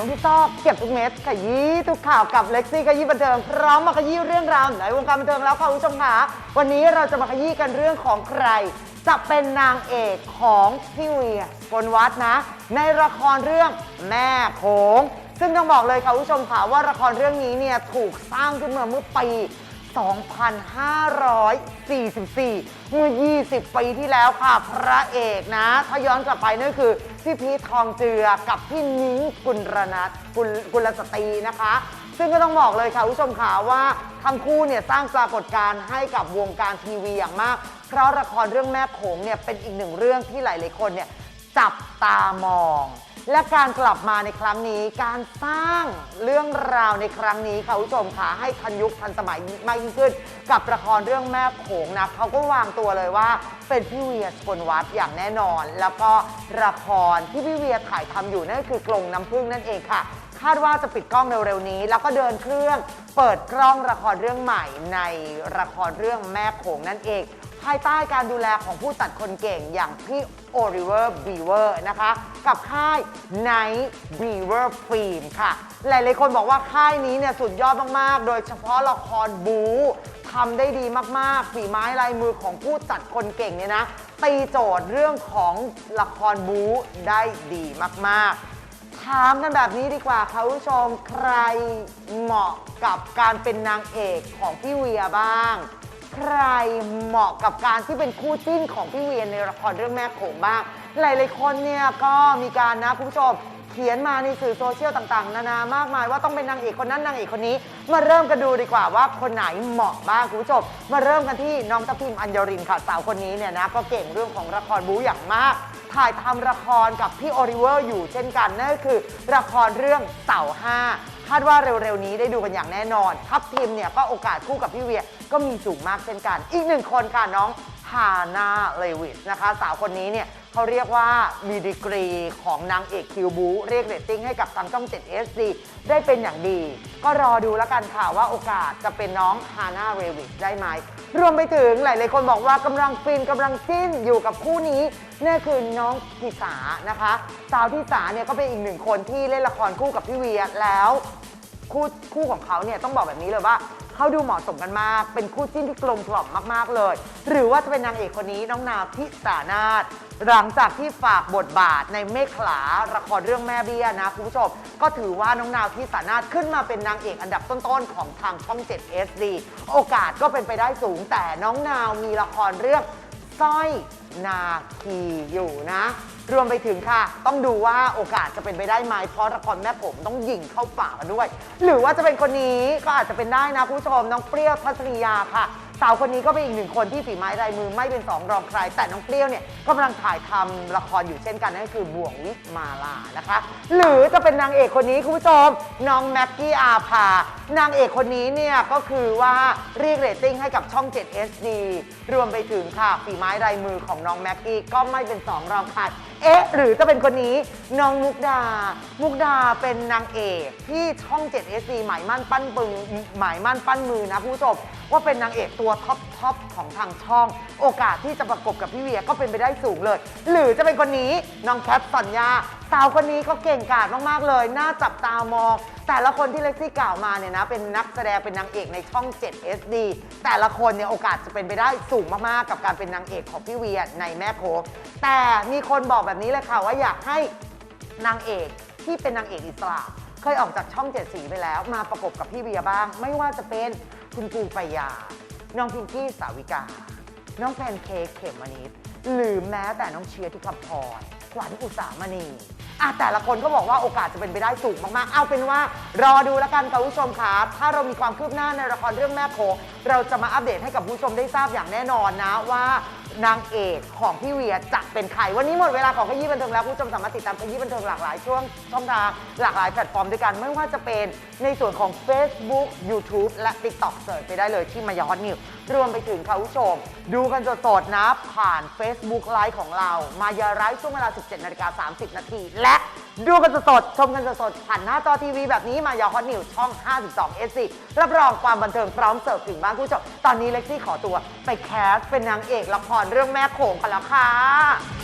องพี่ซอกเก็บทุกเม็ดขยี้ทุกข่าวกับเล็กซี่ขยี้บันเทิงพร้อมมาขยี้เรื่องราวในวงการบันเทิงแล้วค่ะคุณผู้ชมค่ะวันนี้เราจะมาขยี้กันเรื่องของใคร จะเป็นนางเอกของพี่เวียกลวัฒน์นะในละครเรื่องแม่โขงซึ่งต้องบอกเลยค่ะคุณผู้ชมค่ะว่าละครเรื่องนี้เนี่ยถูกสร้างขึ้นมาเมื่อปี 2544 เมื่อ 20 ปีที่แล้วค่ะ พระเอกนะ ถ้าย้อนกลับไปนั่นคือ พี่พีททองเจือกับพี่นิ้งกุลรนัทกุลกุลสตรีนะคะ ซึ่งก็ต้องบอกเลยค่ะคุณผู้ชมค่ะว่าทั้งคู่เนี่ยสร้างปรากฏการณ์ให้กับวงการทีวีอย่างมาก เพราะละครเรื่องแม่โขงเนี่ยเป็นอีกหนึ่งเรื่องที่หลายๆคนเนี่ยจับตามอง และการกลับมาในครั้งนี้ การสร้างเรื่องราวในครั้งนี้ค่ะคุณผู้ชมค่ะให้ทันยุคทันสมัยมากยิ่งขึ้น กับละครเรื่องแม่โขงนะเขาก็วางตัวเลยว่า เป็นพี่เวียสกลวัฒน์อย่างแน่นอน แล้วก็ละครที่พี่เวียถ่ายทำอยู่นั่นก็คือกลงน้ำพึ่งนั่นเองค่ะคาดว่าจะปิดกล้องเร็วๆนี้ แล้วก็เดินเครื่องเปิดกล้องละครเรื่องใหม่ในละครเรื่องแม่โขงนั่นเอง ภายใต้การดูแลของผู้จัดคนเก่งอย่างพี่โอริเวอร์บีเวอร์นะคะ กับค่าย Night Beaver Film ค่ะ หลายๆคนบอกว่าค่ายนี้เนี่ยสุดยอดมาก ๆ โดยเฉพาะละครบูทำได้ดีมาก ๆ ฝีไม้ลายมือของผู้จัดคนเก่งเนี่ยนะ ตีโจทย์เรื่องของละครบูได้ดีมาก ๆถามกันแบบนี้ดีกว่าค่ะผู้ชมใครเหมาะกับการเป็นนางเอกของพี่เวียบ้าง ใครเหมาะกับการที่เป็นคู่จิ้นของพี่เวียนในละครเรื่องแม่โขงบ้าง หลายๆคนเนี่ยก็มีการนะคุณผู้ชมเขียนมาในสื่อโซเชียลต่างๆ นานามากมายว่าต้องเป็นนางเอกคนนั้นนางเอกคนนี้ มาเริ่มกันดูดีกว่าว่าคนไหนเหมาะบ้างคุณผู้ชมมาเริ่มกันที่น้องทัพทิมอัญญรินค่ะสาวคนนี้เนี่ยนะก็เก่งเรื่องของละครบู๊อย่างมาก ถ่ายทำละครกับพี่โอริเวอร์อยู่เช่นกันนั่นก็คือละครเรื่องเสาห้า คาดว่าเร็วๆนี้ได้ดูกันอย่างแน่นอนทัพทีมเนี่ยก็โอกาสคู่กับพี่เวียก็มีสูงมากเช่นกัน อีกหนึ่งคนค่ะน้องฮานาเลวิสนะคะ สาวคนนี้เนี่ย เขาเรียกว่ามีดีกรีของนางเอกคิวบูเรียกเรตติ้งให้กับทางช่อง7 SD ได้เป็นอย่างดี ก็รอดูแล้วกันค่ะว่าโอกาสจะเป็นน้องฮานาเรวิสได้ไหม รวมไปถึงหลายๆคนบอกว่ากำลังฟินกำลังจิ้นอยู่กับคู่นี้นั่นคือน้องทิสานะคะสาวทิสาเนี่ยก็เป็นอีกหนึ่งคนที่เล่นละครคู่กับพี่เวียแล้ว คู่คู่ของเขาเนี่ยต้องบอกแบบนี้เลยว่า เขาดูเหมาะสมกันมาก เป็นคู่จิ้นที่กลมกล่อมมาก ๆ เลย หรือว่าจะเป็นนางเอกคนนี้น้องนาวพิสานาถหลังจากที่ฝากบทบาทในเมฆขลาละครเรื่องแม่เบี้ยนะคุณผู้ชม ก็ถือว่าน้องนาวพิสานาถขึ้นมาเป็นนางเอกอันดับต้น ๆ ของทางช่อง 7 SD โอกาสก็เป็นไปได้สูง แต่น้องนาวมีละครเรื่องสร้อยนาคีอยู่นะ รวมไปถึงค่ะ ต้องดูว่าโอกาสจะเป็นไปได้ไหมเพราะละครแม่ผมต้องยิงเข้าป่ามาด้วย หรือว่าจะเป็นคนนี้ก็อาจจะเป็นได้นะคุณผู้ชมน้องเปรี้ยวทัศนียาค่ะ สาวคนนี้ก็เป็นอีกหนึ่งคนที่ฝีไม้ลายมือไม่เป็นสองรองใคร แต่น้องเปรี้ยวเนี่ยกำลังถ่ายทำละครอยู่เช่นกันนั่นก็คือบ่วงวิมาลานะคะ หรือจะเป็นนางเอกคนนี้คุณผู้ชมน้องแม็กกี้อาภานางเอกคนนี้เนี่ยก็คือว่าเรียกเรตติ้งให้กับช่อง 7 SD รวมไปถึงค่ะฝีไม้ลายมือของน้องแม็กกี้ก็ไม่เป็นสองรองใครเอ๊ะหรือจะเป็นคนนี้น้องมุกดา มุกดาเป็นนางเอกที่ช่อง 7 SD หมายมั่นปั้นปึงหมายมั่นปั้นมือนะคุณผู้ชมว่าเป็นนางเอกตัวท็อปท็อปของทางช่อง โอกาสที่จะประกบกับพี่เวียก็เป็นไปได้สูงเลย หรือจะเป็นคนนี้น้องแคทสัญญา สาวคนนี้ก็เก่งกาจมากๆเลย น่าจับตามอง แต่ละคนที่เล็กซี่กล่าวมาเนี่ยนะ เป็นนักแสดงเป็นนางเอกในช่อง 7 SD แต่ละคนเนี่ยโอกาสจะเป็นไปได้สูงมากๆ กับการเป็นนางเอกของพี่เวียในแม่โคงแต่มีคนบอกแบบนี้เลยค่ะว่าอยากให้นางเอกที่เป็นนางเอกอิสระเคยออกจากช่องเจ็ดสีไปแล้ว มาประกบกับพี่เวียบ้าง ไม่ว่าจะเป็นคุณปูปายา น้องพิงกี้สาวิกา น้องแพนเค้กเขมมนิดหรือแม้แต่น้องเชียร์ที่คำพรขวัญอุสามณีอะแต่ละคนก็บอกว่าโอกาสจะเป็นไปได้สูงมากๆ เอาเป็นว่ารอดูแล้วกันค่ะคุณผู้ชมค่ะถ้าเรามีความคืบหน้าในละครเรื่องแม่โค เราจะมาอัปเดตให้กับผู้ชมได้ทราบอย่างแน่นอนนะว่า นางเอกของพี่เวียจะเป็นใคร วันนี้หมดเวลาของขยี้บันเทิงแล้วคุณผู้ชมสามารถติดตามขยี้บันเทิงหลากหลายช่วงช่องทางหลากหลายแพลตฟอร์มด้วยกัน ไม่ว่าจะเป็นในส่วนของ Facebook YouTube และ TikTok เสิร์ชไปได้เลยที่มายาฮอตนิวรวมไปถึงค่ะคุณผู้ชม ดูกันสดๆนะผ่าน Facebook ไลฟ์ของเรา มายาไลฟ์ช่วงเวลา 17นาฬิกา30 นาทีและ ดูกันสดๆชมกันสดๆผ่านหน้าจอทีวีแบบนี้มายาฮอตนิวช่อง 52 SC รับรองความบันเทิงพร้อมเสิร์ฟถึงบ้านคุณผู้ชมตอนนี้เล็กซี่ขอตัวไปแคสเป็นนางเอกละครเรื่องแม่โขงกันแล้วค่ะ